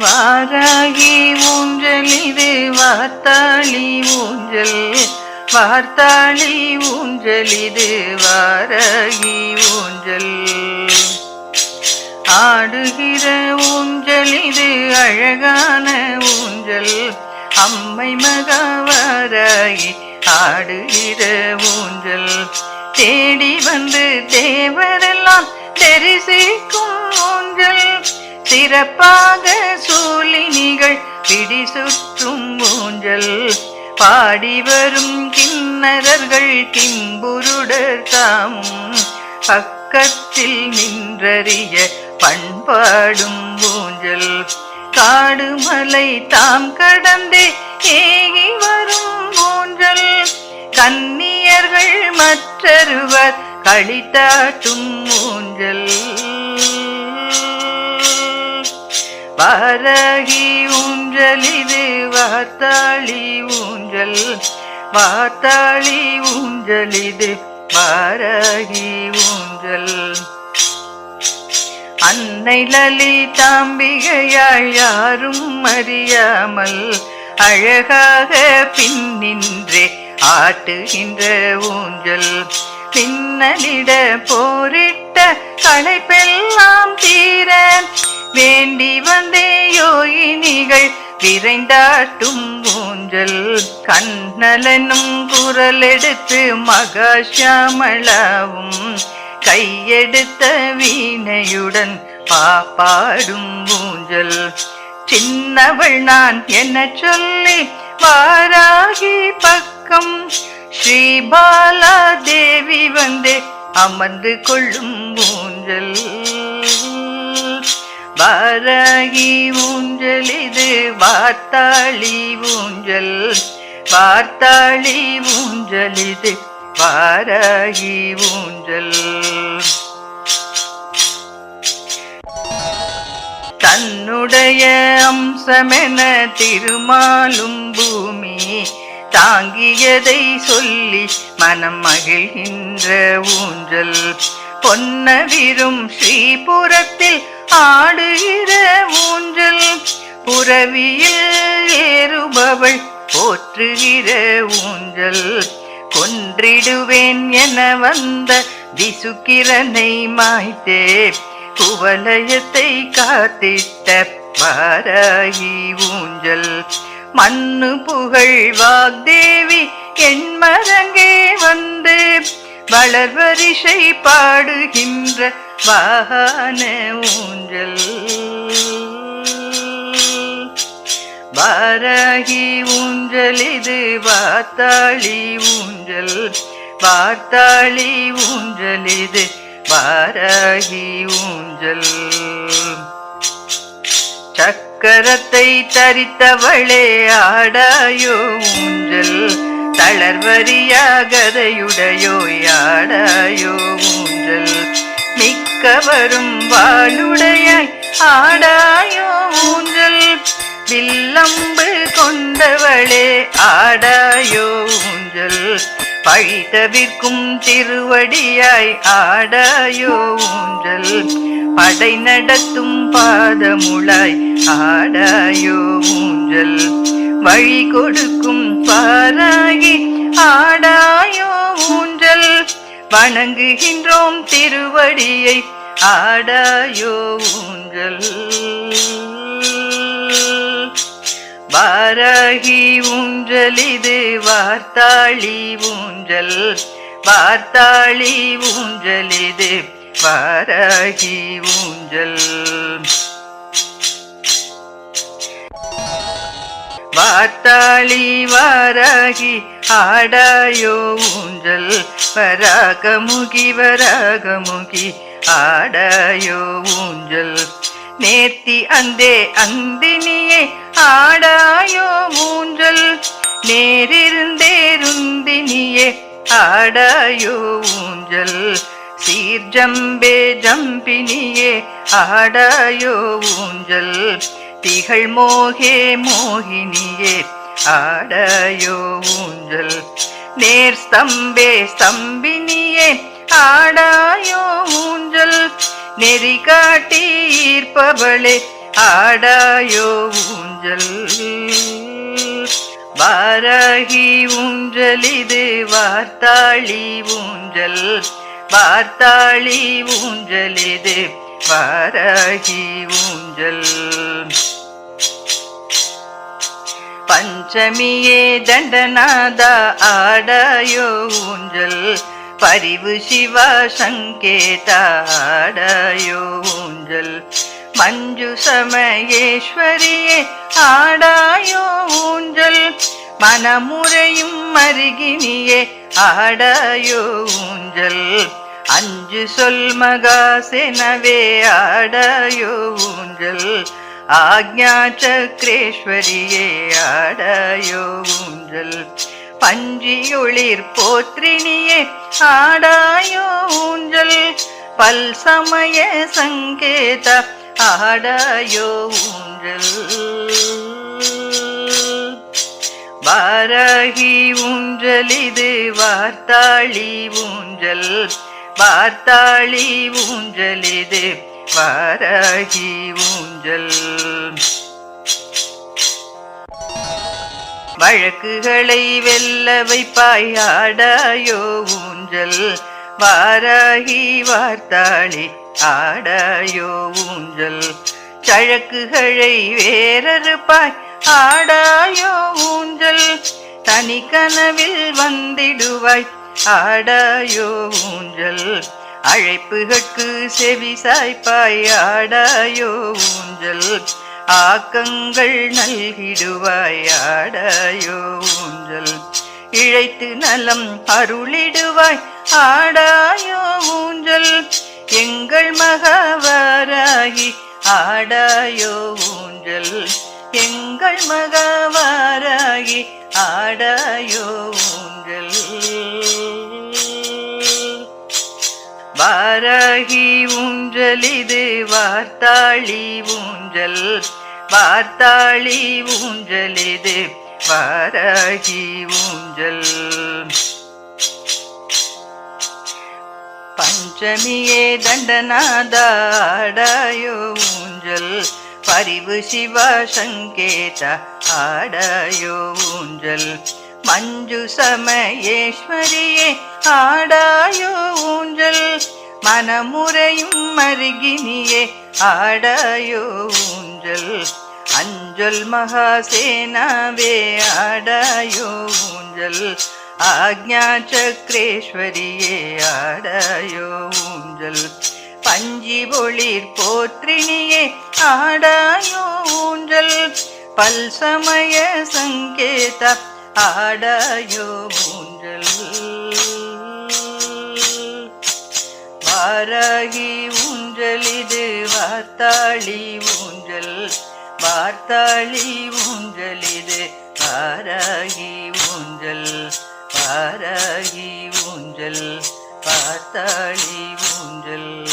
வாராகி ஊஞ்சல் இது வார்த்தாளி ஊஞ்சல். வார்த்தாளி ஊஞ்சல் இது வாராகி ஊஞ்சல். ஆடுகிற ஊஞ்சல் இது அழகான ஊஞ்சல். அம்மை மகவாராகி ஆடுகிற ஊஞ்சல். தேடி வந்து தேவரெல்லாம் தரிசிக்கும் ஊஞ்சல். சிறப்பாக சூழினிகள் பிடி சுற்றும் ஊஞ்சல் பாடி வரும் கிண்ணறர்கள் கிம்புருடர் தாமும் பக்கத்தில் நின்றறிய பண்பாடும் ஊஞ்சல் காடுமலை தாம் கடந்தே ஏகி வரும் ஊஞ்சல். கன்னியர்கள் மற்றருவர் கழித்தாட்டும் ஊஞ்சல். வாராகி ஊஞ்சல் இது வாத்தாளி ஊஞ்சல் வாத்தாளி ஊஞ்சல் இது வாராகி ஊஞ்சல். அன்னை லலிதாம்பிகையாள் யாரும் அறியாமல் அழகாக பின்னின்றே ஆட்டுகின்ற ஊஞ்சல் பின்னலிட போரிட்டு விட்ட களைப்பெல்லாம் தீர வேண்டி வந்தே யோகினிகள் விரைந்தாட்டும் ஊஞ்சல் கண்ணலனும் குரல் எடுத்து மகாஷாமளாவும் கையெடுத்த வீணையுடன் பாப்பாடும் ஊஞ்சல். சின்னவள் நான் என்ன சொல்லி வாராகி பக்கம் ஸ்ரீபாலா தேவி வந்து அமர்ந்து கொள்ளும் ஊஞ்சல். வாராகி ஊஞ்சல் இது வார்த்தாளி ஊஞ்சல். வார்த்தாளி ஊஞ்சல் இது வாராகி ஊஞ்சல். தன்னுடைய அம்சமென திருமாலும் பூமி தாங்கியதை சொல்லி மனம் மகிழ்கின்ற ஊஞ்சல். பொன்னவிரும் ஸ்ரீபுரத்தில் ஆடுகிற ஊஞ்சல். புறவியில் ஏறுபவள் போற்றுகிற ஊஞ்சல். கொன்றிடுவேன் என வந்த திசுக்கிரனை மாய்த்தே குவலயத்தை காத்திட்ட பாராகி ஊஞ்சல். மண்ணு புகழ் வாக்தேவி என் மரங்கே வந்து வளர்வரிசை பாடுகின்ற வாகன ஊஞ்சல். வாராகி ஊஞ்சல் இது வாத்தாளி ஊஞ்சல். வார்த்தாளி ஊஞ்சல் இது வாராகி ஊஞ்சல். கரத்தை தரித்தவளே ஆடாயோ ஊஞ்சல் தளர்வரியாகதையுடையோ ஆடாயோ ஊஞ்சல் மிக்கவரும் வாளுடையாய் ஆடாயோ ஊஞ்சல் வில்லம்பு கொண்டவளே ஆடாயோ ஊஞ்சல் பழி தவிர்க்கும் திருவடியாய் ஆடாயோ ஊஞ்சல் படை நடத்தும் பாதமுளாய் ஆடாயோ ஊஞ்சல் வழி கொடுக்கும் பாராகி ஆடாயோ ஊஞ்சல் வணங்குகின்றோம் திருவடியை ஆடாயோ ஊஞ்சல் வாராகி ஊஞ்சல் இது வார்த்தாளி ஊஞ்சல். வார்த்தாளி ஊஞ்சல் இது வாராகி ஊஞ்சல். வாத்தாளி வாராகி ஆடாயோ ஊஞ்சல். வராகமுகி வராகமுகி ஆடாயோ ஊஞ்சல். நேர்த்தி அந்தே அந்தினியே ஆடாயோ ஊஞ்சல். நேரிருந்தேருந்தினியே ஆடாயோ ஊஞ்சல். சீர்ஜம்பே ஜம்பினியே ஆடாயோ ஊஞ்சல். திகழ் மோகே மோகினியே ஆடாயோ ஊஞ்சல். நேர் ஸ்தம்பே ஸ்தம்பினியே ஆடாயோ ஊஞ்சல். நெறி காட்டி ஈர்ப்பவளே ஆடாயோ ஊஞ்சல். வாராகி ஊஞ்சல் இது வார்த்தாளி ஊஞ்சல். பார்த்தாளி ஊஞ்சல் இது வாராகி ஊஞ்சல். பஞ்சமியே தண்டநாதா ஆடாயோ ஊஞ்சல். பரிவு சிவா சங்கேதாடாயோ ஊஞ்சல். மஞ்சு சமயேஸ்வரியே ஆடாயோ ஊஞ்சல். மனமுறையும் அருகினியே ஆடாயோ ஊஞ்சல். அஞ்சு சொல் மகாசெனவே ஆடாயோ ஊஞ்சல். ஆக்ஞா சக்கரேஸ்வரியே ஆடாயோ ஊஞ்சல். பஞ்சியொளிர் போத்ரினியே ஆடாயோ ஊஞ்சல். பல் சமய சங்கேத ஆடாயோ ஊஞ்சல். வாராகி ஊஞ்சல் இது வார்த்தாளி ஊஞ்சல். பார்த்தாளி ஊஞ்சல் இது வாராகி ஊஞ்சல். வழக்குகளை வெல்ல வைப்பாய் ஆடாயோ ஊஞ்சல். வாராகி வார்த்தாளி ஆடாயோ ஊஞ்சல். சழக்குகளை வேறறுப்பாய் ஆடாயோ ஊஞ்சல். தனி கனவில் வந்திடுவாய் ஆடாயோ ஊஞ்சல். அழைப்புகட்கு செவி சாய்ப்பாய் ஆடாயோ ஊஞ்சல். ஆக்கங்கள் நல்கிடுவாய் ஆடாயோ ஊஞ்சல். இழைத்து நலம் அருளிடுவாய் ஆடாயோ ஊஞ்சல். எங்கள் மகவாராகி ஆடாயோ ஊஞ்சல். எங்கள் மகவாராகி ஆடாயோ வாராகி ஊஞ்சல் இது வார்த்தாளி ஊஞ்சல் வார்த்தாளி ஊஞ்சல் இது வாராகி ஊஞ்சல். பஞ்சமியே தண்டநாதாடாயோ ஊஞ்சல் பரிவு சிவா சங்கேத ஆடாயோ ஊஞ்சல். மஞ்சு சமயேஸ்வரியே ஆடாயோ ஊஞ்சல் மனமுறையும் மருகினியே ஆடாயோ ஊஞ்சல். அஞ்சல் மகாசேனாவே ஆடாயோ ஊஞ்சல். ஆக்ஞா சக்கரேஸ்வரியே ஆடாயோ ஊஞ்சல். பஞ்சி ஒளிர் போத்ரினியே ஆடாயோ ஊஞ்சல். பல் சமய சங்கேத ஆடாயோ மூன்றல் வாராகி ஊன்றல் இது வார்த்தாளி ஊன்றல் வார்த்தாளி ஊன்றல் இது வாராகி ஊன்றல் வாராகி ஊன்றல் பார்த்தாளி ஊன்றல்.